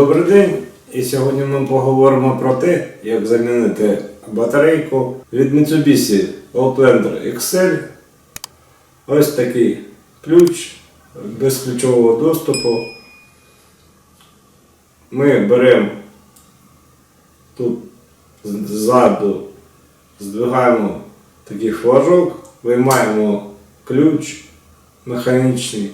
Добрий день! І сьогодні ми поговоримо про те, як замінити батарейку від Mitsubishi Outlander XL. Ось такий ключ без ключового доступу. Ми беремо тут ззаду, здвигаємо такий флажок, виймаємо ключ механічний.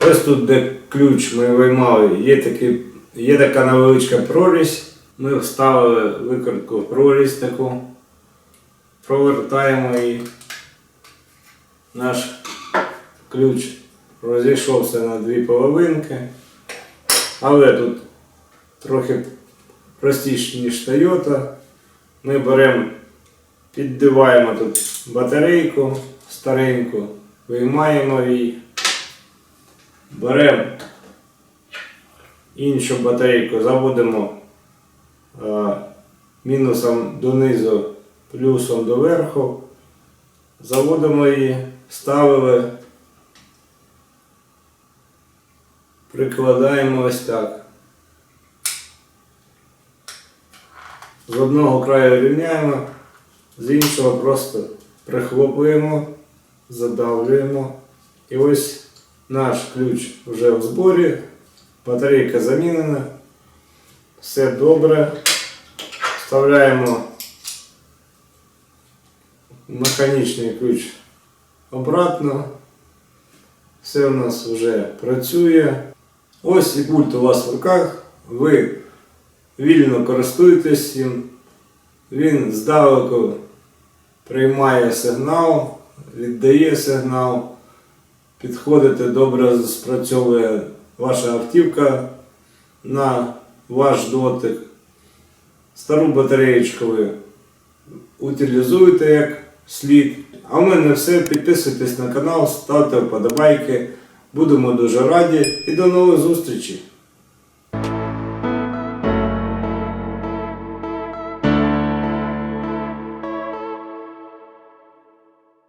Ось тут, де ключ ми виймали, є, такий, є така невеличка прорізь. Ми вставили викрутку в прорізь таку, провертаємо її. Наш ключ розійшовся на дві половинки. Але тут трохи простіше, ніж Toyota. Ми беремо, піддиваємо тут батарейку стареньку, виймаємо її. Беремо іншу батарейку, заводимо е, мінусом донизу, плюсом до верху, заводимо її, ставили, прикладаємо ось так. З одного краю рівняємо, з іншого просто прихлопуємо, задавлюємо. І ось наш ключ вже в зборі, батарейка замінена, все добре. Вставляємо механічний ключ обратно. Все у нас вже працює. Ось і пульт у вас в руках. Ви вільно користуєтесь їм. Він здалеку приймає сигнал, віддає сигнал. Підходите, добре спрацьовує ваша автівка на ваш дотик. Стару батареєчку ви утилізуєте як слід. А в мене все. Підписуйтесь на канал, ставте вподобайки. Будемо дуже раді і до нових зустрічей!